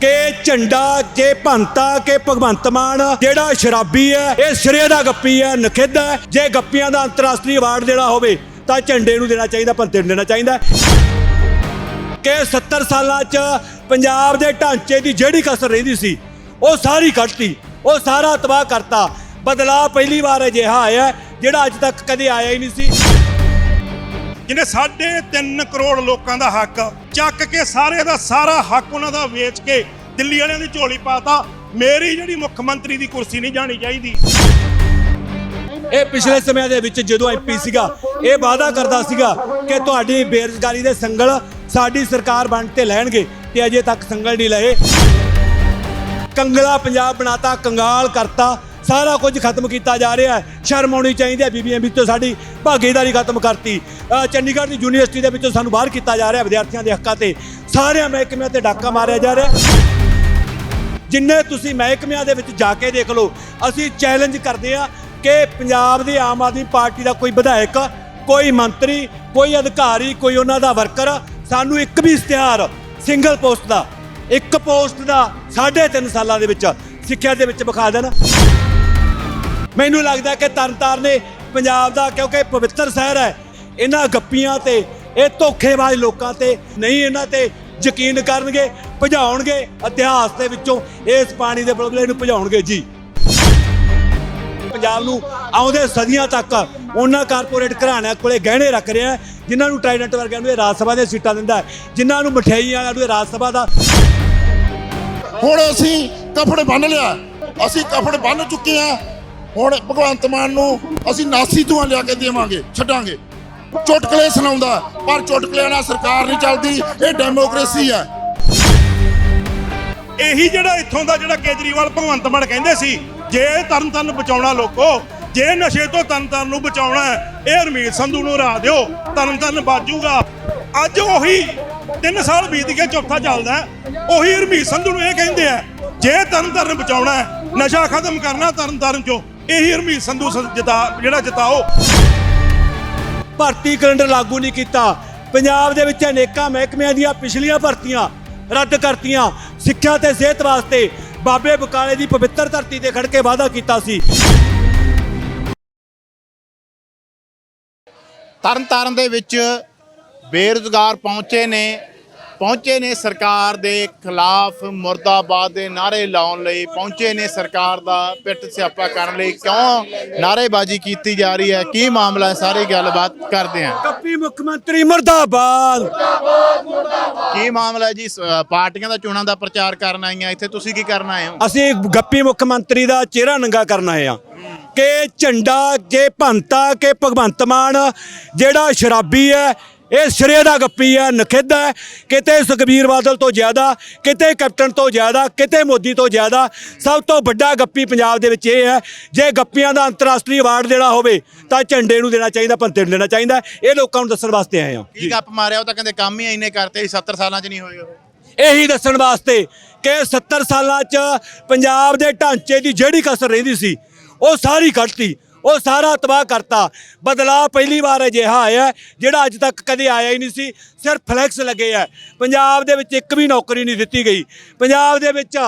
ਕਿ ਝੰਡਾ, ਕਿ ਭੰਤਾ, ਕਿ ਭਗਵੰਤ ਮਾਨ, ਜਿਹੜਾ ਸ਼ਰਾਬੀ ਹੈ, ਇਹ ਸਿਰੇ ਦਾ ਗੱਪੀ ਹੈ, ਨਖਿੱਧ ਹੈ। ਜੇ ਗੱਪੀਆਂ ਦਾ ਅੰਤਰਰਾਸ਼ਟਰੀ ਅਵਾਰਡ ਦੇਣਾ ਹੋਵੇ, ਤਾਂ ਝੰਡੇ ਨੂੰ ਦੇਣਾ ਚਾਹੀਦਾ, ਭੰਤੇ ਨੂੰ ਦੇਣਾ ਚਾਹੀਦਾ ਕਿ 70 ਸਾਲਾਂ 'ਚ ਪੰਜਾਬ ਦੇ ਢਾਂਚੇ ਦੀ ਜਿਹੜੀ ਕਸਰ ਰਹਿੰਦੀ ਸੀ, ਉਹ ਸਾਰੀ ਕੱਢਤੀ ਉਹ ਸਾਰਾ ਤਬਾਹ ਕਰਤਾ। ਬਦਲਾਅ ਪਹਿਲੀ ਵਾਰ ਅਜਿਹਾ ਆਇਆ, ਜਿਹੜਾ ਅੱਜ ਤੱਕ ਕਦੇ ਆਇਆ ਹੀ ਨਹੀਂ ਸੀ। ਜਿਹਨੇ ਸਾਢੇ 3 ਕਰੋੜ ਲੋਕਾਂ ਦਾ ਹੱਕ ਚੱਕ ਕੇ ਸਾਰੇ ਦਾ ਸਾਰਾ ਹੱਕ ਉਹਨਾਂ ਦਾ ਵੇਚ ਕੇ ਦਿੱਲੀ ਵਾਲਿਆਂ ਦੀ ਝੋਲੀ ਪਾਤਾ, ਮੇਰੀ ਜਿਹੜੀ ਮੁੱਖ ਮੰਤਰੀ ਦੀ ਕੁਰਸੀ ਨਹੀਂ ਜਾਣੀ ਚਾਹੀਦੀ। ਇਹ ਪਿਛਲੇ ਸਮਿਆਂ ਦੇ ਵਿੱਚ ਜਦੋਂ ਐਮਪੀ ਸੀਗਾ, ਇਹ ਵਾਅਦਾ ਕਰਦਾ ਸੀਗਾ ਕਿ ਤੁਹਾਡੀ ਬੇਰੁਜ਼ਗਾਰੀ ਦੇ ਸੰਗਲ ਸਾਡੀ ਸਰਕਾਰ ਬਣ ਤੇ ਲੈਣਗੇ ਤੇ ਅਜੇ ਤੱਕ ਸੰਗਲ ਨਹੀਂ ਲਏ। ਕੰਗਲਾ ਪੰਜਾਬ ਬਣਾਤਾ, ਕੰਗਾਲ ਕਰਤਾ ਸਾਰਾ ਕੁਝ ਖਤਮ ਕੀਤਾ ਜਾ ਰਿਹਾ ਹੈ। ਸ਼ਰਮ ਆਉਣੀ ਚਾਹੀਦੀ ਹੈ ਬੀਬੀਆਂ ਵਿੱਚੋਂ ਸਾਡੀ, ਭਾਗੀਦਾਰੀ ਖਤਮ ਕਰਤੀ। ਚੰਡੀਗੜ੍ਹ ਦੀ ਯੂਨੀਵਰਸਿਟੀ ਦੇ ਵਿੱਚੋਂ ਸਾਨੂੰ ਬਾਹਰ ਕੀਤਾ ਜਾ ਰਿਹਾ ਵਿਦਿਆਰਥੀਆਂ ਦੇ ਹੱਕਾਂ ਤੇ। ਸਾਰਿਆਂ ਮਹਿਕਮਿਆਂ ਤੇ ਡਾਕਾ ਮਾਰਿਆ ਜਾ ਰਿਹਾ ਜਿੰਨੇ ਤੁਸੀਂ ਮਹਿਕਮਿਆਂ ਦੇ ਵਿੱਚ ਜਾ ਕੇ ਦੇਖ ਲਓ, ਅਸੀਂ ਚੈਲੰਜ ਕਰਦੇ ਆ ਕਿ ਪੰਜਾਬ ਦੀ ਆਮ ਆਦਮੀ ਪਾਰਟੀ ਦਾ ਕੋਈ ਵਿਧਾਇਕ, ਕੋਈ ਮੰਤਰੀ, ਕੋਈ ਅਧਿਕਾਰੀ, ਕੋਈ ਉਹਨਾਂ ਦਾ ਵਰਕਰ, ਸਾਨੂੰ ਇੱਕ ਵੀ ਇਸ਼ਤਿਹਾਰ ਸਿੰਗਲ ਪੋਸਟ ਦਾ, ਇੱਕ ਪੋਸਟ ਦਾ 3.5 ਸਾਲਾਂ ਦੇ ਵਿੱਚ ਸਿੱਖਿਆ ਦੇ ਵਿੱਚ ਵਿਖਾ ਦੇਣ। ਮੈਨੂੰ ਲੱਗਦਾ ਕਿ ਤਰਨਤਾਰਨ ਨੇ ਪੰਜਾਬ ਦਾ ਕਿਉਂਕਿ ਪਵਿੱਤਰ ਸ਼ਹਿਰ ਹੈ ਇਹਨਾਂ ਗੱਪੀਆਂ ਤੇ ਇਹ ਧੋਖੇਬਾਜ਼ ਲੋਕਾਂ ਤੇ ਨਹੀਂ ਇਹਨਾਂ ਤੇ ਯਕੀਨ ਕਰਨਗੇ ਭਜਾਉਣਗੇ ਇਤਿਹਾਸ ਦੇ ਵਿੱਚੋਂ ਇਸ ਪਾਣੀ ਦੇ ਬੁਲਬੁਲੇ ਨੂੰ ਭਜਾਉਣਗੇ ਜੀ। ਪੰਜਾਬ ਨੂੰ ਆਉਂਦੇ ਸਦੀਆਂ ਤੱਕ ਉਹਨਾਂ ਕਾਰਪੋਰੇਟ ਘਰਾਣਿਆਂ ਕੋਲੇ ਗਹਿਣੇ ਰੱਖ ਰਿਹਾ ਹੈ, ਜਿਨ੍ਹਾਂ ਨੂੰ ਟ੍ਰਾਈਡੈਂਟ ਵਰਗਿਆਂ ਨੂੰ ਇਹ ਰਾਜ ਸਭਾ ਦੀਆਂ ਸੀਟਾਂ ਦਿੰਦਾ ਹੈ, ਜਿਨ੍ਹਾਂ ਨੂੰ ਮਠਿਆਈਆਂ ਵਾਲਿਆਂ ਨੂੰ ਰਾਜ ਸਭਾ ਦਾ। ਹੁਣ ਅਸੀਂ ਕਫੜ ਬੰਨ ਲਿਆ। ਅਸੀਂ ਕਫੜ ਬੰਨ ਚੁੱਕੇ ਆ ਹੁਣ ਭਗਵੰਤ ਮਾਨ ਨੂੰ ਅਸੀਂ ਨਾਸੀ ਧੂਆਂ ਲਿਆ ਕੇ ਦੇਵਾਂਗੇ, ਛੱਡਾਂਗੇ। ਚੁਟਕਲੇ ਸੁਣਾਉਂਦਾ, ਪਰ ਚੁਟਕਲਿਆਂ ਨਾਲ ਸਰਕਾਰ ਨਹੀਂ ਚੱਲਦੀ, ਇਹ ਡੈਮੋਕ੍ਰੇਸੀ ਹੈ। ਇਹੀ ਜਿਹੜਾ ਇੱਥੋਂ ਦਾ ਜਿਹੜਾ ਕੇਜਰੀਵਾਲ ਭਗਵੰਤ ਮਾਨ ਕਹਿੰਦੇ ਸੀ, ਜੇ ਤਰਨ ਤਰਨਤਾਰਨ ਬਚਾਉਣਾ ਲੋਕੋ, ਜੇ ਨਸ਼ੇ ਤੋਂ ਤਰਨ ਤਰਨਤਾਰਨ ਨੂੰ ਬਚਾਉਣਾ ਇਹ ਹਰਮੀਤ ਸੰਧੂ ਨੂੰ ਰਾਹ ਦਿਓ ਤਰਨ ਤਰਨਤਾਰਨ ਬਾਜੂਗਾ ਅੱਜ ਉਹੀ 3 ਸਾਲ ਬੀਤ ਕੇ ਚੌਥਾ ਚੱਲਦਾ ਉਹੀ ਹਰਮੀਤ ਸੰਧੂ ਨੂੰ ਇਹ ਕਹਿੰਦੇ ਆ ਜੇ ਤਰਨਤਾਰਨ ਬਚਾਉਣਾ ਹੈ, ਨਸ਼ਾ ਖਤਮ ਕਰਨਾ ਤਰਨਤਾਰਨ ਚੋਂ ਇਹੀ ਹਰਮੀਤ ਸੰਧੂ ਜਿਤਾ ਜਿਹੜਾ ਜਿਤਾਓ। ਭਰਤੀ ਕੈਲੰਡਰ ਲਾਗੂ ਨਹੀਂ ਕੀਤਾ। ਪੰਜਾਬ ਦੇ ਵਿੱਚ ਅਨੇਕਾਂ ਮਹਿਕਮਿਆਂ ਦੀਆਂ ਪਿਛਲੀਆਂ ਭਰਤੀਆਂ ਰੱਦ ਕਰਤੀਆਂ। ਸਿੱਖਿਆ ਤੇ ਸਿਹਤ ਵਾਸਤੇ ਬਾਬੇ ਬਕਾਲੇ ਦੀ ਪਵਿੱਤਰ ਧਰਤੀ ਤੇ ਖੜ ਕੇ ਵਾਅਦਾ ਕੀਤਾ ਸੀ। ਤਰਨਤਾਰਨ ਦੇ ਵਿੱਚ ਬੇਰੁਜ਼ਗਾਰ ਪਹੁੰਚੇ ਨੇ। ਪਹੁੰਚੇ ਨੇ ਸਰਕਾਰ ਦੇ ਖਿਲਾਫ ਮੁਰਦਾਬਾਦ ਦੇ ਨਾਰੇ ਲਾਉਣ ਲਈ ਪਹੁੰਚੇ ਨੇ ਸਰਕਾਰ ਦਾ ਪਿੱਟ ਸਿਆਪਾ ਕਰਨ ਲਈ। ਕਿਉਂ ਨਾਰੇਬਾਜ਼ੀ ਕੀਤੀ ਜਾ ਰਹੀ ਹੈ? ਕੀ ਮਾਮਲਾ ਹੈ? ਸਾਰੀ ਗੱਲਬਾਤ ਕਰਦੇ ਹਾਂ। ਕੱਪੀ ਮੁੱਖ ਮੰਤਰੀ ਮਰਦਾਬਾਦ। ਕੀ ਮਾਮਲਾ ਹੈ ਜੀ? ਸ- ਪਾਰਟੀਆਂ ਦਾ ਚੋਣਾਂ ਦਾ ਪ੍ਰਚਾਰ ਕਰਨ ਆਈਆਂ। ਇੱਥੇ ਤੁਸੀਂ ਕੀ ਕਰਨ ਆਏ ਹੋ? ਅਸੀਂ ਗੱਪੀ ਮੁੱਖ ਮੰਤਰੀ ਦਾ ਚਿਹਰਾ ਨੰਗਾ ਕਰਨ ਆਏ ਆ ਕਿ ਝੰਡਾ ਜੇ ਭੰਤਾ ਕਿ ਭਗਵੰਤ ਮਾਨ ਜਿਹੜਾ ਸ਼ਰਾਬੀ ਹੈ ਇਹ ਸਿਰੇ ਦਾ ਗੱਪੀ ਹੈ ਨਖਿੱਧ ਹੈ। ਕਿਤੇ ਸੁਖਬੀਰ ਬਾਦਲ ਤੋਂ ਜ਼ਿਆਦਾ ਕਿਤੇ ਕੈਪਟਨ ਤੋਂ ਜ਼ਿਆਦਾ ਕਿਤੇ ਮੋਦੀ ਤੋਂ ਜ਼ਿਆਦਾ ਸਭ ਤੋਂ ਵੱਡਾ ਗੱਪੀ ਪੰਜਾਬ ਦੇ ਵਿੱਚ ਇਹ ਹੈ। ਜੇ ਗੱਪੀਆਂ ਦਾ ਅੰਤਰਰਾਸ਼ਟਰੀ ਅਵਾਰਡ ਦੇਣਾ ਹੋਵੇ ਤਾਂ ਝੰਡੇ ਨੂੰ ਦੇਣਾ ਚਾਹੀਦਾ ਭੰਤੇ ਨੂੰ ਦੇਣਾ ਚਾਹੀਦਾ। ਇਹ ਲੋਕਾਂ ਨੂੰ ਦੱਸਣ ਵਾਸਤੇ ਆਏ ਆ ਕੀ ਗੱਪ ਮਾਰਿਆ ਉਹ ਤਾਂ ਕਹਿੰਦੇ ਕੰਮ ਹੀ ਇੰਨੇ ਕਰਤੇ ਸੀ 70 ਸਾਲਾਂ 'ਚ ਨਹੀਂ ਹੋਏ ਉਹ। ਇਹੀ ਦੱਸਣ ਵਾਸਤੇ ਕਿ 70 ਸਾਲਾਂ 'ਚ ਪੰਜਾਬ ਦੇ ਢਾਂਚੇ ਦੀ ਜਿਹੜੀ ਕਸਰ ਰਹਿੰਦੀ ਸੀ ਉਹ ਸਾਰੀ ਕੱਢਤੀ ਉਹ ਸਾਰਾ ਤਬਾਹ ਕਰਤਾ। ਬਦਲਾਅ ਪਹਿਲੀ ਵਾਰ ਅਜਿਹਾ ਆਇਆ ਜਿਹੜਾ ਅੱਜ ਤੱਕ ਕਦੇ ਆਇਆ ਹੀ ਨਹੀਂ ਸੀ। ਸਿਰਫ ਫਲੈਕਸ ਲੱਗੇ ਆ। ਪੰਜਾਬ ਦੇ ਵਿੱਚ ਇੱਕ ਵੀ ਨੌਕਰੀ ਨਹੀਂ ਦਿੱਤੀ ਗਈ। ਪੰਜਾਬ ਦੇ ਵਿੱਚ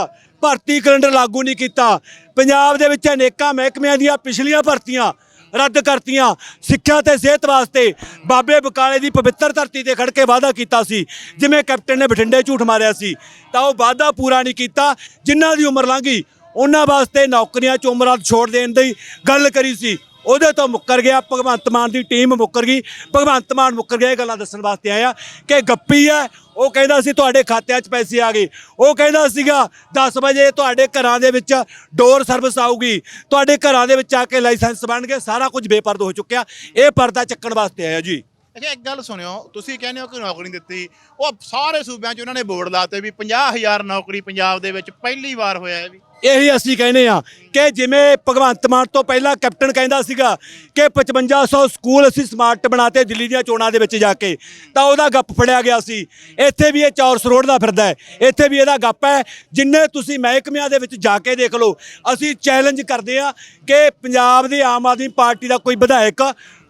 ਭਰਤੀ ਕੈਲੰਡਰ ਲਾਗੂ ਨਹੀਂ ਕੀਤਾ। ਪੰਜਾਬ ਦੇ ਵਿੱਚ ਅਨੇਕਾਂ ਮਹਿਕਮਿਆਂ ਦੀਆਂ ਪਿਛਲੀਆਂ ਭਰਤੀਆਂ ਰੱਦ ਕਰਤੀਆਂ। ਸਿੱਖਿਆ ਤੇ ਸਿਹਤ ਵਾਸਤੇ ਬਾਬੇ ਬਕਾਲੇ ਦੀ ਪਵਿੱਤਰ ਧਰਤੀ ਤੇ ਖੜ ਕੇ ਵਾਅਦਾ ਕੀਤਾ ਸੀ। ਜਿਵੇਂ ਕੈਪਟਨ ਨੇ ਬਠਿੰਡੇ ਝੂਠ ਮਾਰਿਆ ਸੀ। ਤਾਂ ਉਹ ਵਾਅਦਾ ਪੂਰਾ ਨਹੀਂ ਕੀਤਾ। ਜਿਨ੍ਹਾਂ ਦੀ ਉਮਰ ਲੰਘ ਉਹਨਾਂ ਵਾਸਤੇ ਨੌਕਰੀਆਂ ਚ ਉਮਰਾਂ ਛੋੜ ਦੇਣ ਦੀ ਗੱਲ ਕਰੀ ਸੀ। ਉਹਦੇ ਤੋਂ ਮੁੱਕਰ ਗਿਆ, ਭਗਵੰਤ ਮਾਨ ਦੀ ਟੀਮ ਮੁੱਕਰ ਗਈ। ਭਗਵੰਤ ਮਾਨ ਮੁੱਕਰ ਗਿਆ, ਇਹ ਗੱਲਾਂ ਦੱਸਣ ਵਾਸਤੇ ਆਇਆ ਕਿ ਗੱਪੀ ਹੈ, ਉਹ ਕਹਿੰਦਾ ਸੀ ਤੁਹਾਡੇ ਖਾਤਿਆਂ 'ਚ ਪੈਸੇ ਆ ਗਏ। ਉਹ ਕਹਿੰਦਾ ਸੀਗਾ 10 ਵਜੇ ਤੁਹਾਡੇ ਘਰਾਂ ਦੇ ਵਿੱਚ ਡੋਰ ਸਰਵਿਸ ਆਊਗੀ। ਤੁਹਾਡੇ ਘਰਾਂ ਦੇ ਵਿੱਚ ਆ ਕੇ ਲਾਇਸੈਂਸ ਬਣਨਗੇ ਸਾਰਾ ਕੁਝ ਬੇਪਰਦ ਹੋ ਚੁੱਕਿਆ। ਇਹ ਪਰਦਾ ਚੱਕਣ ਵਾਸਤੇ ਆਇਆ ਜੀ। ਅੱਛਾ, ਇੱਕ ਗੱਲ ਸੁਣਿਓ, ਤੁਸੀਂ ਕਹਿੰਦੇ ਹੋ ਕਿ ਨੌਕਰੀ ਦਿੱਤੀ। ਉਹ ਸਾਰੇ ਸੂਬਿਆਂ 'ਚ ਉਹਨਾਂ ਨੇ ਬੋਰਡ ਲਾਤੇ ਵੀ 50000 ਨੌਕਰੀ ਪੰਜਾਬ ਦੇ ਵਿੱਚ ਪਹਿਲੀ ਵਾਰ ਹੋਇਆ ਹੈ ਵੀ। ਇਹੀ ਅਸੀਂ ਕਹਿੰਦੇ ਆ ਕਿ ਜਿਵੇਂ ਭਗਵੰਤ ਮਾਨ ਤੋਂ ਪਹਿਲਾਂ ਕੈਪਟਨ ਕਹਿੰਦਾ ਸੀਗਾ ਕਿ 5500 ਸਕੂਲ ਅਸੀਂ ਸਮਾਰਟ ਬਣਾਤੇ ਦਿੱਲੀ ਦੀਆਂ ਚੋਣਾਂ ਦੇ ਵਿੱਚ ਜਾ ਕੇ, ਤਾਂ ਉਹਦਾ ਗੱਪ ਫੜਿਆ ਗਿਆ ਸੀ। ਇੱਥੇ ਵੀ ਇਹ ਚੌਰਸ ਰੋਡ ਦਾ ਫਿਰਦਾ ਹੈ। ਇੱਥੇ ਵੀ ਇਹਦਾ ਗੱਪ ਹੈ। ਜਿੰਨੇ ਤੁਸੀਂ ਮਹਿਕਮਿਆਂ ਦੇ ਵਿੱਚ ਜਾ ਕੇ ਦੇਖ ਲਓ, ਅਸੀਂ ਚੈਲੰਜ ਕਰਦੇ ਆ ਕਿ ਪੰਜਾਬ ਦੀ ਆਮ ਆਦਮੀ ਪਾਰਟੀ ਦਾ ਕੋਈ ਵਿਧਾਇਕ,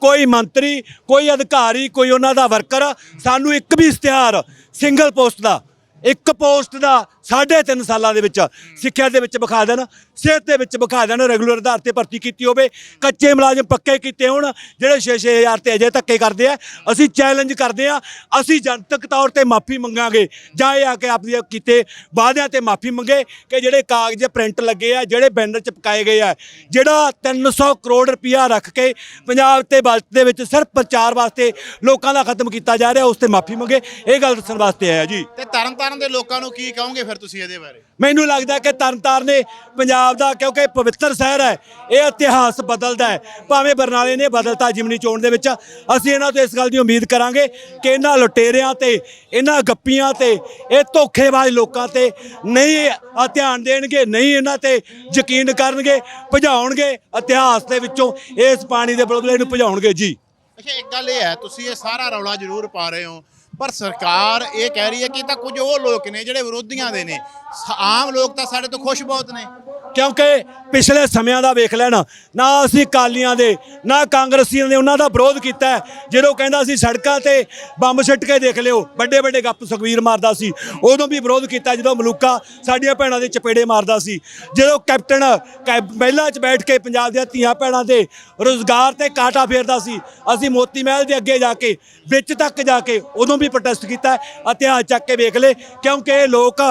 ਕੋਈ ਮੰਤਰੀ, ਕੋਈ ਅਧਿਕਾਰੀ, ਕੋਈ ਉਹਨਾਂ ਦਾ ਵਰਕਰ ਸਾਨੂੰ ਇੱਕ ਵੀ ਇਸ਼ਤਿਹਾਰ ਸਿੰਗਲ ਪੋਸਟ ਦਾ, ਇੱਕ ਪੋਸਟ ਦਾ ਸਾਢੇ ਤਿੰਨ ਸਾਲਾਂ ਦੇ ਵਿੱਚ ਸਿੱਖਿਆ ਦੇ ਵਿੱਚ ਵਿਖਾ ਦੇਣ, ਸਿਹਤ ਦੇ ਵਿੱਚ ਵਿਖਾ ਦੇਣ, ਰੈਗੂਲਰ ਆਧਾਰ ਤੇ ਭਰਤੀ ਕੀਤੀ ਹੋਵੇ। ਕੱਚੇ ਮੁਲਾਜ਼ਮ ਪੱਕੇ ਕੀਤੇ ਹੋਣ, ਜਿਹੜੇ 6-6000 ਤੇ ਅਜੇ ਧੱਕੇ ਕਰਦੇ ਆ, ਅਸੀਂ ਚੈਲੰਜ ਕਰਦੇ ਆ, ਅਸੀਂ ਜਨਤਕ ਤੌਰ ਤੇ ਮਾਫੀ ਮੰਗਾਂਗੇ। ਜਾਂ ਇਹ ਆ ਕੇ ਆਪਦੇ ਕੀਤੇ ਵਾਅਦਿਆਂ ਤੇ ਮਾਫੀ ਮੰਗੇ ਕਿ ਜਿਹੜੇ ਕਾਗਜ਼, ਪ੍ਰਿੰਟ ਲੱਗੇ ਆ, ਜਿਹੜੇ ਬੈਨਰ ਚਪਕਾਏ ਗਏ ਆ, ਜਿਹੜਾ 300 ਕਰੋੜ ਰੁਪਇਆ ਰੱਖ ਕੇ ਪੰਜਾਬ ਤੇ ਬਜਟ ਦੇ ਵਿੱਚ ਸਿਰਫ ਪ੍ਰਚਾਰ ਵਾਸਤੇ ਲੋਕਾਂ ਦਾ ਖਤਮ ਕੀਤਾ ਜਾ ਰਿਹਾ, ਉਸ ਤੇ ਮਾਫੀ ਮੰਗੇ। ਇਹ ਗੱਲ ਦੱਸਣ ਵਾਸਤੇ ਆਇਆ ਜੀ। ਤੇ ਤਰਨਤਾਰਨ ਦੇ ਲੋਕਾਂ ਨੂੰ ਕੀ ਕਹੋਗੇ ਫਿਰ ਤੁਸੀਂ ਇਹਦੇ ਬਾਰੇ? ਮੈਨੂੰ ਲੱਗਦਾ ਕਿ ਤਰਨਤਾਰਨ ਨੇ ਪੰਜਾਬ ਦਾ ਕਿਉਂਕਿ ਪਵਿੱਤਰ ਸ਼ਹਿਰ ਹੈ ਇਹ ਇਤਿਹਾਸ ਬਦਲਦਾ ਹੈ। ਭਾਵੇਂ ਬਰਨਾਲੇ ਨੇ ਬਦਲਤਾ ਜਿਮਨੀ ਚੋਣ ਦੇ ਵਿੱਚ ਅਸੀਂ ਇਹਨਾਂ ਤੋਂ ਇਸ ਗੱਲ ਦੀ ਉਮੀਦ ਕਰਾਂਗੇ ਕਿ ਇਹਨਾਂ ਲੁਟੇਰਿਆਂ ਤੇ ਇਹਨਾਂ ਗੱਪੀਆਂ ਤੇ ਇਹ ਧੋਖੇਬਾਜ਼ ਲੋਕਾਂ ਤੇ ਨਹੀਂ ਧਿਆਨ ਦੇਣਗੇ ਨਹੀਂ ਇਹਨਾਂ ਤੇ ਯਕੀਨ ਕਰਨਗੇ ਭਜਾਉਣਗੇ ਇਤਿਹਾਸ ਦੇ ਵਿੱਚੋਂ ਇਸ ਪਾਣੀ ਦੇ ਬੁਲਬੁਲੇ ਨੂੰ ਭਜਾਉਣਗੇ। ਜੀ। ਅੱਛਾ ਇੱਕ ਗੱਲ ਇਹ ਹੈ ਤੁਸੀਂ ਇਹ ਸਾਰਾ ਰੌਲਾ ਜ਼ਰੂਰ ਪਾ ਰਹੇ ਹੋ ਪਰ ਸਰਕਾਰ ਇਹ ਕਹਿ ਰਹੀ ਹੈ ਕਿ ਤਾਂ ਕੁਝ ਉਹ ਲੋਕ ਨੇ ਜਿਹੜੇ ਵਿਰੋਧੀਆਂ ਦੇ ਨੇ। ਸ- ਆਮ ਲੋਕ ਤਾਂ ਸਾਡੇ ਤੋਂ ਖੁਸ਼ ਬਹੁਤ ਨੇ। ਕਿਉਂਕਿ ਪਿਛਲੇ ਸਮਿਆਂ ਦਾ ਵੇਖ ਲੈਣ, ਨਾ ਅਸੀਂ ਕਾਲੀਆਂ ਦੇ, ਨਾ ਕਾਂਗਰਸੀਆਂ ਨੇ ਉਹਨਾਂ ਦਾ ਵਿਰੋਧ ਕੀਤਾ ਹੈ। ਜਦੋਂ ਕਹਿੰਦਾ ਸੀ ਸੜਕਾਂ ਤੇ ਬੰਬ ਸਿੱਟ ਕੇ ਦੇਖ ਲਿਓ, ਵੱਡੇ ਵੱਡੇ ਗੱਪ ਸੁਖਵੀਰ ਮਾਰਦਾ ਸੀ। ਉਦੋਂ ਵੀ ਵਿਰੋਧ ਕੀਤਾ ਜਦੋਂ ਮਲੂਕਾ ਸਾਡੀਆਂ ਭੈਣਾਂ ਦੇ ਚਪੇੜੇ ਮਾਰਦਾ ਸੀ। ਜਦੋਂ ਕੈਪਟਨ ਕੈ- ਮਹਿਲਾ 'ਚ ਬੈਠ ਕੇ ਪੰਜਾਬ ਦੀਆਂ ਧੀਆਂ ਭੈਣਾਂ ਦੇ ਰੋਜ਼ਗਾਰ ਤੇ ਕਾਟਾ ਫੇਰਦਾ ਸੀ, ਅਸੀਂ ਮੋਤੀ ਮਹਿਲ ਦੇ ਅੱਗੇ ਜਾ ਕੇ, ਵਿੱਚ ਤੱਕ ਜਾ ਕੇ, ਉਦੋਂ ਵੀ ਪ੍ਰੋਟੈਸਟ ਕੀਤਾ ਇਤਿਹਾਸ ਚੱਕ ਕੇ ਵੇਖ ਲੈ, ਕਿਉਂਕਿ ਇਹ ਲੋਕ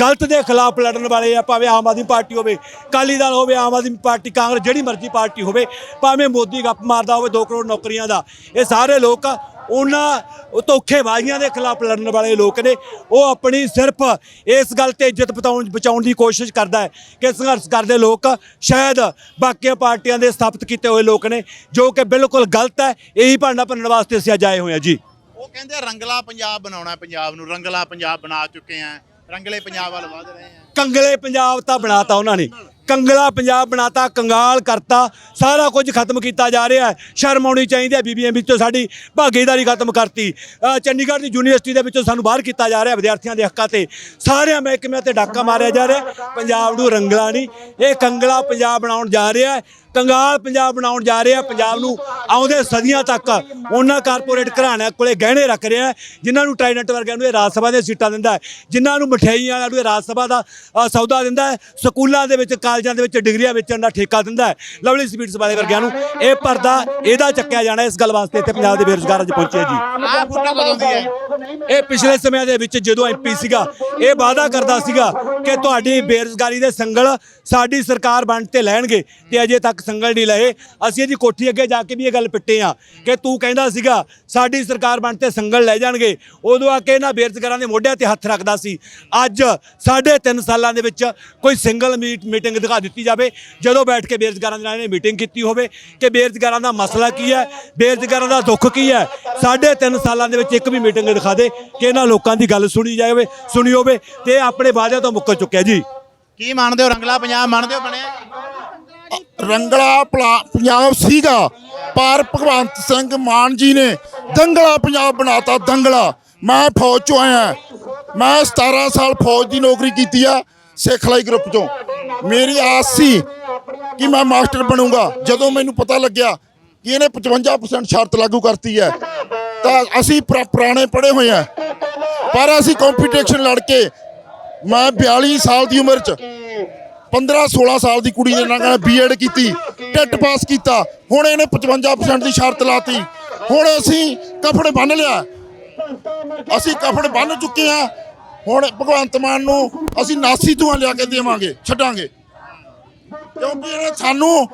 ਗਲਤ ਦੇ ਖਿਲਾਫ ਲੜਨ ਵਾਲੇ ਆ, ਭਾਵੇਂ ਆਮ ਆਦਮੀ ਪਾਰਟੀ ਹੋਵੇ ਕਾਲੀ ਦਲ ਹੋਵੇ, ਆਮ ਆਦਮੀ ਪਾਰਟੀ, ਕਾਂਗਰਸ, ਜਿਹੜੀ ਮਰਜ਼ੀ ਪਾਰਟੀ ਹੋਵੇ, ਭਾਵੇਂ ਮੋਦੀ ਗੱਪ ਮਾਰਦਾ ਹੋਵੇ 2 ਕਰੋੜ ਨੌਕਰੀਆਂ ਦਾ, ਇਹ ਸਾਰੇ ਲੋਕ ਉਹਨਾਂ ਧੋਖੇਬਾਜ਼ੀਆਂ ਦੇ ਖਿਲਾਫ ਲੜਨ ਵਾਲੇ ਲੋਕ ਨੇ, ਉਹ ਆਪਣੀ ਸਿਰਫ ਇਸ ਗੱਲ ਤੇ ਇੱਜ਼ਤ ਬਤਾਉਣ, ਬਚਾਉਣ ਦੀ ਕੋਸ਼ਿਸ਼ ਕਰਦਾ ਹੈ ਕਿ ਸੰਘਰਸ਼ ਕਰਦੇ ਲੋਕ ਸ਼ਾਇਦ ਬਾਕੀਆਂ ਪਾਰਟੀਆਂ ਦੇ ਸਥਾਪਿਤ ਕੀਤੇ ਹੋਏ ਲੋਕ ਨੇ, ਜੋ ਕਿ ਬਿਲਕੁਲ ਗਲਤ ਹੈ, ਇਹੀ ਭਾਂਡਾ ਭੰਨਣ ਵਾਸਤੇ ਅਸੀਂ ਅੱਜ ਆਏ ਹੋਏ ਹਾਂ ਜੀ। ਉਹ ਕਹਿੰਦੇ ਆ ਰੰਗਲਾ ਪੰਜਾਬ ਬਣਾਉਣਾ ਪੰਜਾਬ ਨੂੰ ਰੰਗਲਾ ਪੰਜਾਬ ਬਣਾ ਚੁੱਕੇ ਆ। ਰੰਗਲੇ ਪੰਜਾਬ ਵੱਲ ਵਧ ਰਹੇ ਆ। ਕੰਗਲੇ ਪੰਜਾਬ ਤਾਂ ਬਣਾਤਾ ਉਹਨਾਂ ਨੇ। ਕੰਗਲਾ ਪੰਜਾਬ ਬਣਾਤਾ ਕੰਗਾਲ ਕਰਤਾ ਸਾਰਾ ਕੁਝ ਖਤਮ ਕੀਤਾ ਜਾ ਰਿਹਾ ਹੈ। ਸ਼ਰਮ ਆਉਣੀ ਚਾਹੀਦੀ ਹੈ ਬੀਬੀਐਮ ਵਿੱਚੋਂ ਸਾਡੀ ਭਾਗੀਦਾਰੀ ਖਤਮ ਕਰਤੀ। ਅ, ਚੰਡੀਗੜ੍ਹ ਦੀ ਯੂਨੀਵਰਸਿਟੀ ਦੇ ਵਿੱਚੋਂ ਸਾਨੂੰ ਬਾਹਰ ਕੀਤਾ ਜਾ ਰਿਹਾ ਵਿਦਿਆਰਥੀਆਂ ਦੇ ਹੱਕਾਂ ਤੇ। ਸਾਰਿਆਂ ਮਹਿਕਮਿਆਂ ਤੇ ਡਾਕਾ ਮਾਰਿਆ ਜਾ ਰਿਹਾ। ਪੰਜਾਬ ਨੂੰ ਰੰਗਲਾ ਨਹੀਂ ਇਹ ਕੰਗਲਾ ਪੰਜਾਬ ਬਣਾਉਣ ਜਾ ਰਿਹਾ ਹੈ। ਕੰਗਾਲ ਪੰਜਾਬ ਬਣਾਉਣ ਜਾ ਰਿਹਾ ਪੰਜਾਬ ਨੂੰ ਆਉਂਦੇ ਸਦੀਆਂ ਤੱਕ ਉਹਨਾਂ ਕਾਰਪੋਰੇਟ ਘਰਾਣਿਆਂ ਕੋਲੇ ਗਹਿਣੇ ਰੱਖ ਰਿਹਾ ਜਿਨ੍ਹਾਂ ਨੂੰ ਟ੍ਰਾਈਡੈਂਟ ਵਰਗਿਆਂ ਨੂੰ ਇਹ ਰਾਜ ਸਭਾ ਦੀਆਂ ਸੀਟਾਂ ਦਿੰਦਾ ਹੈ ਜਿਨ੍ਹਾਂ ਨੂੰ ਮਠਿਆਈ ਵਾਲਿਆਂ ਨੂੰ ਇਹ ਰਾਜ ਸਭਾ ਦਾ ਸੌਦਾ ਦਿੰਦਾ ਹੈ ਸਕੂਲਾਂ ਦੇ ਵਿੱਚ ਕਾਲਜਾਂ ਦੇ ਵਿੱਚ ਡਿਗਰੀਆਂ ਵੇਚਣ ਦਾ ਠੇਕਾ ਦਿੰਦਾ ਹੈ ਲਵਲੀ ਸਪੀਡਸ ਵਾਲੇ ਵਰਗਿਆਂ ਨੂੰ ਇਹ ਪਰਦਾ ਇਹਦਾ ਚੱਕਿਆ ਜਾਣਾ ਇਸ ਗੱਲ ਵਾਸਤੇ ਇੱਥੇ ਪੰਜਾਬ ਦੇ ਬੇਰੁਜ਼ਗਾਰ ਅੱਜ ਪਹੁੰਚੇ ਜੀ। ਇਹ ਪਿਛਲੇ ਸਮਿਆਂ ਦੇ ਵਿੱਚ ਜਦੋਂ ਐਮਪੀ ਸੀਗਾ ਇਹ ਵਾਅਦਾ ਕਰਦਾ ਸੀਗਾ ਕਿ ਤੁਹਾਡੀ ਬੇਰੁਜ਼ਗਾਰੀ ਦੇ ਸੰਗਲ ਸਾਡੀ ਸਰਕਾਰ ਬਣ ਤੇ ਲੈਣਗੇ ਤੇ ਅਜੇ ਤੱਕ ਸੰਗਲ ਨਹੀਂ ਲਏ। ਅਸੀਂ ਇਹਦੀ ਕੋਠੀ ਅੱਗੇ ਜਾ ਕੇ ਵੀ ਇਹ ਗੱਲ ਪਿੱਟੇ ਆ ਕਿ ਤੂੰ ਕਹਿੰਦਾ ਸੀਗਾ ਸਾਡੀ ਸਰਕਾਰ ਬਣ ਤੇ ਸੰਗਲ ਲੈ ਜਾਣਗੇ। ਉਦੋਂ ਆ ਕੇ ਇਹਨਾਂ ਬੇਰੁਜ਼ਗਾਰਾਂ ਦੇ ਮੋਢਿਆਂ ਤੇ ਹੱਥ ਰੱਖਦਾ ਸੀ। ਅੱਜ ਸਾਢੇ ਤਿੰਨ ਸਾਲਾਂ ਦੇ ਵਿੱਚ ਕੋਈ ਸਿੰਗਲ ਮੀਟ ਮੀਟਿੰਗ ਦਿਖਾ ਦਿੱਤੀ ਜਾਵੇ। ਜਦੋਂ ਬੈਠ ਕੇ ਬੇਰੁਜ਼ਗਾਰਾਂ ਦੇ ਨਾਲ ਇਹਨੇ ਮੀਟਿੰਗ ਕੀਤੀ ਹੋਵੇ ਕਿ ਬੇਰੁਜ਼ਗਾਰਾਂ ਦਾ ਮਸਲਾ ਕੀ ਹੈ ਬੇਰੁਜ਼ਗਾਰਾਂ ਦਾ ਦੁੱਖ ਕੀ ਹੈ ਸਾਢੇ ਤਿੰਨ ਸਾਲਾਂ ਦੇ ਵਿੱਚ ਇੱਕ ਵੀ ਮੀਟਿੰਗ ਦਿਖਾ ਦੇ ਕਿ ਇਹਨਾਂ ਲੋਕਾਂ ਦੀ ਗੱਲ ਸੁਣੀ ਜਾਵੇ ਸੁਣੀ ਹੋਵੇ ਤੇ ਇਹ ਆਪਣੇ ਵਾਅਦਿਆਂ ਤੋਂ ਮੁੱਕਰ ਚੁੱਕਿਆ ਜੀ। ਕੀ ਮੰਨਦੇ ਹੋ? ਰੰਗਲਾ ਪੰਜਾਬ ਮੰਨਦੇ ਹੋ ਬਣਿਆ? ਰੰਗਲਾ ਪੰਜਾਬ ਸੀਗਾ ਪਰ ਭਗਵੰਤ ਸਿੰਘ ਮਾਨ ਜੀ ਨੇ ਦੰਗਲਾ ਪੰਜਾਬ ਬਣਾਤਾ ਦੰਗਲਾ। ਮੈਂ ਫੌਜ ਚੋਂ ਆਇਆ। ਮੈਂ 17 ਸਾਲ ਫੌਜ ਦੀ ਨੌਕਰੀ ਕੀਤੀ ਆ ਸਿਖਲਾਈ ਗਰੁੱਪ ਚੋਂ। ਮੇਰੀ ਆਸ ਸੀ ਕਿ ਮੈਂ ਮਾਸਟਰ ਬਣੂੰਗਾ। ਜਦੋਂ ਮੈਨੂੰ ਪਤਾ ਲੱਗਿਆ ਕਿ ਇਹਨੇ 55% ਸ਼ਰਤ ਲਾਗੂ ਕਰਤੀ ਹੈ ਤਾਂ ਅਸੀਂ ਪੁਰਾ- ਪੁਰਾਣੇ ਪੜ੍ਹੇ ਹੋਏ ਆ। ਪਰ ਅਸੀਂ ਕੰਪੀਟੀਸ਼ਨ ਲੜ ਕੇ ਮੈਂ 42 ਸਾਲ ਦੀ ਉਮਰ 'ਚ 15 16 ਸਾਲ ਦੀ ਕੁੜੀ ਦੇ ਨਾਲ ਬੀਐਡ ਕੀਤੀ, ਟੈਟ ਪਾਸ ਕੀਤਾ, ਹੁਣ ਇਹਨੇ 55% ਦੀ ਸ਼ਰਤ ਲਾਤੀ। ਹੁਣ ਅਸੀਂ ਕਫੜ ਬੰਨ ਲਿਆ। ਅਸੀਂ ਕਫੜ ਬੰਨ ਚੁੱਕੇ ਆ ਹੁਣ ਭਗਵੰਤ ਮਾਨ ਨੂੰ ਅਸੀਂ ਨਾਸੀ ਧੂਆਂ ਲਿਆ ਕੇ ਦੇਵਾਂਗੇ, ਛੱਡਾਂਗੇ। ਕਿਉਂਕਿ ਇਹਨੇ ਸਾਨੂੰ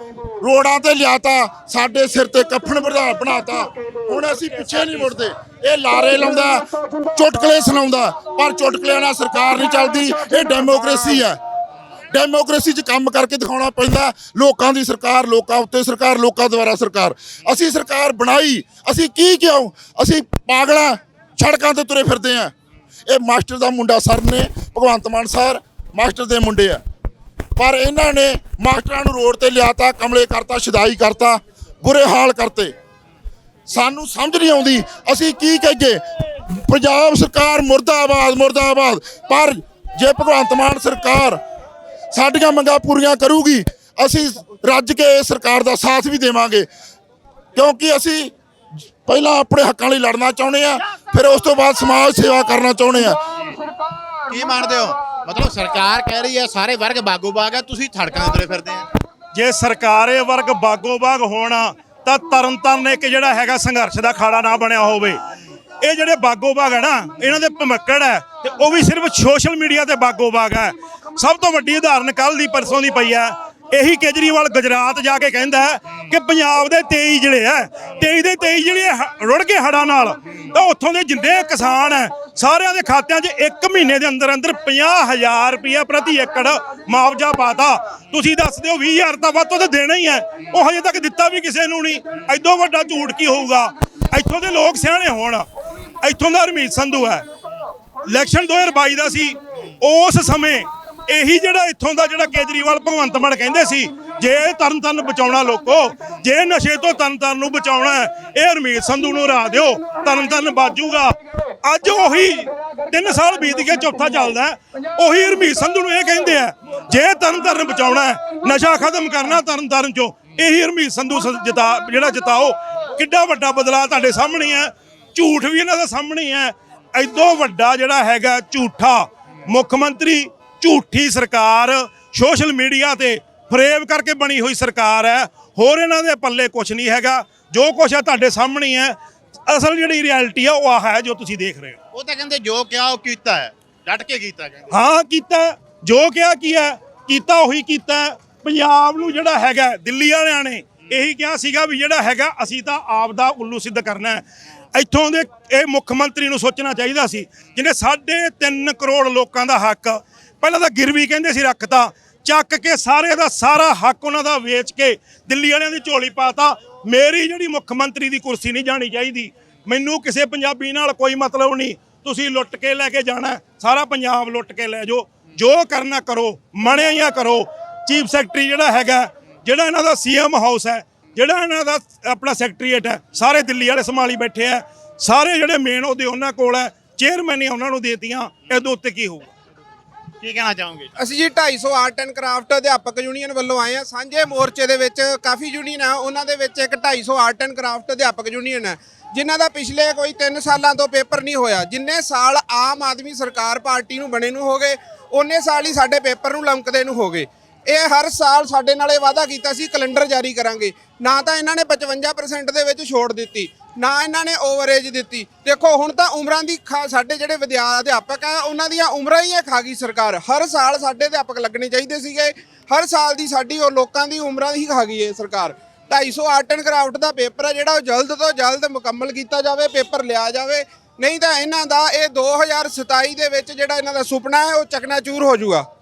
ਰੋਡਾਂ ਤੇ ਲਿਆਤਾ, ਸਾਡੇ ਸਿਰ ਤੇ ਕਫਨ ਬਣਾ ਬਣਾਤਾ। ਹੁਣ ਅਸੀਂ ਪਿੱਛੇ ਨਹੀਂ ਮੁੜਦੇ। ਇਹ ਲਾਰੇ ਲਾਉਂਦਾ ਚੁਟਕਲੇ ਸੁਣਾਉਂਦਾ ਪਰ ਚੁਟਕਲਿਆਂ ਨਾਲ ਸਰਕਾਰ ਨਹੀਂ ਚੱਲਦੀ ਇਹ ਡੈਮੋਕ੍ਰੇਸੀ ਹੈ। ਡੈਮੋਕ੍ਰੇਸੀ 'ਚ ਕੰਮ ਕਰਕੇ ਦਿਖਾਉਣਾ ਪੈਂਦਾ ਲੋਕਾਂ ਦੀ ਸਰਕਾਰ ਲੋਕਾਂ ਉੱਤੇ ਸਰਕਾਰ ਲੋਕਾਂ ਦੁਆਰਾ ਸਰਕਾਰ। ਅਸੀਂ ਸਰਕਾਰ ਬਣਾਈ ਅਸੀਂ ਕੀ ਕਿਉਂ? ਅਸੀਂ ਪਾਗਲਾਂ ਸੜਕਾਂ ਤੇ ਤੁਰੇ ਫਿਰਦੇ ਆ ਇਹ ਮਾਸਟਰ ਦਾ ਮੁੰਡਾ ਸਰ ਨੇ ਭਗਵੰਤ ਮਾਨ ਸਰ ਮਾਸਟਰ ਦੇ ਮੁੰਡੇ ਆ। ਪਰ ਇਹਨਾਂ ਨੇ ਮਾਸਟਰਾਂ ਨੂੰ ਰੋਡ ਤੇ ਲਿਆਤਾ ਕਮਲੇ ਕਰਤਾ ਸ਼ਦਾਈ ਕਰਤਾ ਬੁਰੇ ਹਾਲ ਕਰਤੇ। ਸਾਨੂੰ ਸਮਝ ਨਹੀਂ ਆਉਂਦੀ। ਅਸੀਂ ਕੀ ਕਹੀਏ? ਪੰਜਾਬ ਸਰਕਾਰ ਮੁਰਦਾਬਾਦ ਮੁਰਦਾਬਾਦ। ਪਰ ਜੇ ਭਗਵੰਤ ਮਾਨ ਸਰਕਾਰ ਸਾਡੀਆਂ ਮੰਗਾਂ ਪੂਰੀਆਂ ਕਰੂਗੀ ਅਸੀਂ ਰੱਜ ਕੇ ਇਸ ਸਰਕਾਰ ਦਾ ਸਾਥ ਵੀ ਦੇਵਾਂਗੇ। ਕਿਉਂਕਿ ਅਸੀਂ ਪਹਿਲਾਂ ਆਪਣੇ ਹੱਕਾਂ ਲਈ ਲੜਨਾ ਚਾਹੁੰਦੇ ਆ ਫਿਰ ਉਸ ਤੋਂ ਬਾਅਦ ਸਮਾਜ ਸੇਵਾ ਕਰਨਾ ਚਾਹੁੰਦੇ ਆ ਕੀ ਮੰਨਦੇ ਹੋ? ਮਤਲਬ ਸਰਕਾਰ ਕਹਿ ਰਹੀ ਹੈ ਸਾਰੇ ਵਰਗ ਬਾਗੋ ਬਾਗ ਹੈ ਤੁਸੀਂ ਥੜਕਾਂ ਤੇ ਤੁਰੇ ਫਿਰਦੇ ਆ। ਜੇ ਸਰਕਾਰੇ ਵਰਗ ਬਾਗੋ ਬਾਗ ਹੋਣਾ ਤਾਂ ਤਰਨ ਤਾਰਨ ਇੱਕ ਜਿਹੜਾ ਹੈਗਾ ਸੰਘਰਸ਼ ਦਾ ਖਾੜਾ ਨਾ ਬਣਿਆ ਹੋਵੇ। ਇਹ ਜਿਹੜੇ ਬਾਗੋ ਬਾਗ ਹੈ ਨਾ, ਇਹਨਾਂ ਦੇ ਭਮੱਕੜ ਹੈ ਤੇ ਉਹ ਵੀ ਸਿਰਫ ਸੋਸ਼ਲ ਮੀਡੀਆ ਤੇ ਬਾਗੋ ਬਾਗ ਹੈ। ਸਭ ਤੋਂ ਵੱਡੀ ਉਦਾਹਰਨ ਕੱਲ ਦੀ, ਪਰਸੋਂ ਦੀ ਪਈ ਹੈ। ਇਹੀ ਕੇਜਰੀਵਾਲ ਗੁਜਰਾਤ ਜਾ ਕੇ ਕਹਿੰਦਾ ਹੈ ਕਿ ਪੰਜਾਬ ਦੇ 23 ਜਿਹੜੇ ਹੈ। 23 ਦੇ 23 ਜਿਹੜੇ ਹ- ਰੁੜ ਕੇ ਹੜਾਂ ਨਾਲ। ਤਾਂ ਉੱਥੋਂ ਦੇ ਜਿੰਨੇ ਕਿਸਾਨ ਹੈ, ਸਾਰਿਆਂ ਦੇ ਖਾਤਿਆਂ 'ਚ 1 ਮਹੀਨੇ ਦੇ ਅੰਦਰ ਅੰਦਰ 50000 ਰੁਪਇਆ ਪ੍ਰਤੀ ਏਕੜ ਮੁਆਵਜ਼ਾ ਪਾਤਾ ਤੁਸੀਂ ਦੱਸ ਦਿਓ 20000 ਤਾਂ ਵੱਧ ਤੋਂ ਤਾਂ ਦੇਣਾ ਹੀ ਹੈ। ਉਹ ਹਜੇ ਤੱਕ ਦਿੱਤਾ ਵੀ ਕਿਸੇ ਨੂੰ ਨਹੀਂ। ਐਡੋ ਵੱਡਾ ਝੂਠ ਕੀ ਹੋਊਗਾ? ਇੱਥੋਂ ਦੇ ਲੋਕ ਸਿਆਣੇ ਹੋਣ। ਇੱਥੋਂ ਦਾ ਹਰਮੀਤ ਸੰਧੂ ਹੈ। ਇਲੈਕਸ਼ਨ 2022 ਦਾ ਸੀ। ਉਸ ਸਮੇਂ ਇਹੀ ਜਿਹੜਾ ਇੱਥੋਂ ਦਾ ਜਿਹੜਾ ਕੇਜਰੀਵਾਲ ਭਗਵੰਤ ਮਾਨ ਕਹਿੰਦੇ ਸੀ, ਜੇ ਤਰਨ ਤਾਰਨ ਬਚਾਉਣਾ ਲੋਕੋ, ਜੇ ਨਸ਼ੇ ਤੋਂ ਤਰਨ ਤਾਰਨ ਨੂੰ ਬਚਾਉਣਾ ਇਹ ਹਰਮੀਤ ਸੰਧੂ ਨੂੰ ਰਾਹ ਦਿਓ ਤਰਨ ਤਾਰਨ ਬਾਜੂਗਾ। ਅੱਜ ਉਹੀ 3 ਸਾਲ ਬੀਤ ਗਏ, ਚੌਥਾ ਚੱਲਦਾ ਉਹੀ ਹਰਮੀਤ ਸੰਧੂ ਨੂੰ ਇਹ ਕਹਿੰਦੇ ਆ, ਜੇ ਤਰਨ ਤਾਰਨ ਬਚਾਉਣਾ ਨਸ਼ਾ ਖਤਮ ਕਰਨਾ ਤਰਨ ਤਾਰਨ ਚੋਂ, ਇਹੀ ਹਰਮੀਤ ਸੰਧੂ ਸ- ਜਿਤਾ, ਜਿਹੜਾ ਜਿਤਾਓ। ਕਿੱਡਾ ਵੱਡਾ ਬਦਲਾਅ ਤੁਹਾਡੇ ਸਾਹਮਣੇ ਹੈ। ਝੂਠ ਵੀ ਇਹਨਾਂ ਦੇ ਸਾਹਮਣੇ ਹੈ। ਐਦੋਂ ਵੱਡਾ ਜਿਹੜਾ ਹੈਗਾ ਝੂਠਾ ਮੁੱਖ ਮੰਤਰੀ ਝੂਠੀ ਸਰਕਾਰ ਸੋਸ਼ਲ ਮੀਡੀਆ ਤੇ ਫਰੇਮ ਕਰਕੇ ਬਣੀ ਹੋਈ ਸਰਕਾਰ ਹੈ। ਹੋਰ ਇਹਨਾਂ ਦੇ ਪੱਲੇ ਕੁਝ ਨਹੀਂ ਹੈਗਾ। ਜੋ ਕੁਝ ਹੈ ਤੁਹਾਡੇ ਸਾਹਮਣੇ ਹੀ। ਅਸਲ ਜਿਹੜੀ ਰਿਐਲਿਟੀ ਹੈ ਉਹ ਆ ਹੈ ਜੋ ਤੁਸੀਂ ਦੇਖ ਰਹੇ ਹੋ। ਉਹ ਤਾਂ ਕਹਿੰਦੇ ਜੋ ਕਿਹਾ ਉਹ ਕੀਤਾ ਹੈ। ਡਟ ਕੇ ਕੀਤਾ ਕਹਿੰਦੇ। ਹਾਂ ਕੀਤਾ। ਜੋ ਕਿਹਾ ਕੀ ਹੈ ਕੀਤਾ ਉਹੀ ਕੀਤਾ। ਪੰਜਾਬ ਨੂੰ ਜਿਹੜਾ ਹੈਗਾ ਦਿੱਲੀ ਵਾਲਿਆਂ ਨੇ ਇਹੀ ਕਿਹਾ ਸੀਗਾ ਵੀ ਜਿਹੜਾ ਹੈਗਾ ਅਸੀਂ ਤਾਂ ਆਪ ਦਾ ਉੱਲੂ ਸਿੱਧ ਕਰਨਾ ਹੈ। ਇੱਥੋਂ ਦੇ ਇਹ ਮੁੱਖ ਮੰਤਰੀ ਨੂੰ ਸੋਚਣਾ ਚਾਹੀਦਾ ਸੀ ਜਿਹਨੇ 3.5 ਕਰੋੜ ਲੋਕਾਂ ਦਾ ਹੱਕ ਪਹਿਲਾਂ ਤਾਂ ਗਿਰਵੀ ਕਹਿੰਦੇ ਸੀ ਰੱਖਤਾ, ਚੱਕ ਕੇ ਸਾਰੇ ਦਾ ਸਾਰਾ ਹੱਕ ਉਹਨਾਂ ਦਾ ਵੇਚ ਕੇ ਦਿੱਲੀ ਵਾਲਿਆਂ ਦੀ ਝੋਲੀ ਪਾਤਾ। ਮੇਰੀ ਜਿਹੜੀ ਮੁੱਖ ਮੰਤਰੀ ਦੀ ਕੁਰਸੀ ਨਹੀਂ ਜਾਣੀ ਚਾਹੀਦੀ। ਮੈਨੂੰ ਕਿਸੇ ਪੰਜਾਬੀ ਨਾਲ ਕੋਈ ਮਤਲਬ ਨਹੀਂ। ਤੁਸੀਂ ਲੁੱਟ ਕੇ ਲੈ ਕੇ ਜਾਣਾ ਸਾਰਾ ਪੰਜਾਬ ਲੁੱਟ ਕੇ ਲੈ ਜਾਓ। ਜੋ ਕਰਨਾ ਕਰੋ ਮਣਿਆ ਕਰੋ। ਚੀਫ ਸੈਕਟਰੀ ਜਿਹੜਾ ਹੈਗਾ, ਜਿਹੜਾ ਇਹਨਾਂ ਦਾ ਸੀਐਮ ਹਾਊਸ ਹੈ, ਜਿਹੜਾ ਇਹਨਾਂ ਦਾ ਆਪਣਾ ਸੈਕਟਰੀਏਟ ਹੈ, ਸਾਰੇ ਦਿੱਲੀ ਵਾਲੇ ਸੰਭਾਲੀ ਬੈਠੇ ਆ ਸਾਰੇ ਜਿਹੜੇ ਮੇਨ ਉਹਦੇ ਉਹਨਾਂ ਕੋਲ ਹੈ ਚੇਅਰਮੈਨ ਹੀ ਉਹਨਾਂ ਨੂੰ ਦੇਤੀਆਂ, ਇਹਦੇ ਉੱਤੇ ਕੀ ਹੋਊਗਾ? ਕੀ ਕਹਿਣਾ ਚਾਹੋਗੇ? ਅਸੀਂ ਜੀ 250 ਆਰਟ ਐਂਡ ਕਰਾਫਟ ਅਧਿਆਪਕ ਯੂਨੀਅਨ ਵੱਲੋਂ ਆਏ ਆ ਸਾਂਝੇ ਮੋਰਚੇ ਦੇ ਵਿੱਚ ਕਾਫੀ ਯੂਨੀਅਨ ਆ, ਉਹਨਾਂ ਦੇ ਵਿੱਚ ਇੱਕ 250 ਆਰਟ ਐਂਡ ਕਰਾਫਟ ਅਧਿਆਪਕ ਯੂਨੀਅਨ ਹੈ ਜਿਨ੍ਹਾਂ ਦਾ ਪਿਛਲੇ ਕੋਈ 3 ਸਾਲਾਂ ਤੋਂ ਪੇਪਰ ਨਹੀਂ ਹੋਇਆ। ਜਿੰਨੇ ਸਾਲ ਆਮ ਆਦਮੀ ਸਰਕਾਰ ਪਾਰਟੀ ਨੂੰ ਬਣੇ ਨੂੰ ਹੋ ਗਏ ਉਹਨੇ ਸਾਲ ਹੀ ਸਾਡੇ ਪੇਪਰ ਨੂੰ ਲੰਕਦੇ ਨੂੰ ਹੋ ਗਏ। ਇਹ ਹਰ ਸਾਲ ਸਾਡੇ ਨਾਲ ਇਹ ਵਾਅਦਾ ਕੀਤਾ ਸੀ, ਕੈਲੰਡਰ ਜਾਰੀ ਕਰਾਂਗੇ। ਨਾ ਤਾਂ ਇਹਨਾਂ ਨੇ 55% ਦੇ ਵਿੱਚ ਛੋੜ ਦਿੱਤੀ, ਨਾ ਇਹਨਾਂ ਨੇ ਓਵਰੇਜ ਦਿੱਤੀ। ਦੇਖੋ, ਹੁਣ ਤਾਂ ਉਮਰਾਂ ਦੀ ਖਾ- ਸਾਡੇ ਜਿਹੜੇ ਵਿਦਿਆ ਅਧਿਆਪਕ ਆ, ਉਹਨਾਂ ਦੀਆਂ ਉਮਰਾਂ ਹੀ ਇਹ ਖਾ ਗਈ ਸਰਕਾਰ। ਹਰ ਸਾਲ ਸਾਡੇ ਅਧਿਆਪਕ ਲੱਗਣੇ ਚਾਹੀਦੇ ਸੀਗੇ। ਹਰ ਸਾਲ ਦੀ ਸਾਡੀ ਉਹ ਲੋਕਾਂ ਦੀ ਉਮਰਾਂ ਹੀ ਖਾ ਗਈ ਹੈ ਸਰਕਾਰ। 250 ਆਰਟ ਐਂਡ ਕਰਾਫਟ ਦਾ ਪੇਪਰ ਹੈ ਜਿਹੜਾ ਉਹ ਜਲਦ ਤੋਂ ਜਲਦ ਮੁਕੰਮਲ ਕੀਤਾ ਜਾਵੇ, ਪੇਪਰ ਲਿਆ ਜਾਵੇ। ਨਹੀਂ ਤਾਂ ਇਹਨਾਂ ਦਾ ਇਹ 2027 ਦੇ ਵਿੱਚ ਜਿਹੜਾ ਇਹਨਾਂ ਦਾ ਸੁਪਨਾ ਹੈ, ਉਹ ਚਕਨਾਚੂਰ ਹੋ ਜਾਊਗਾ।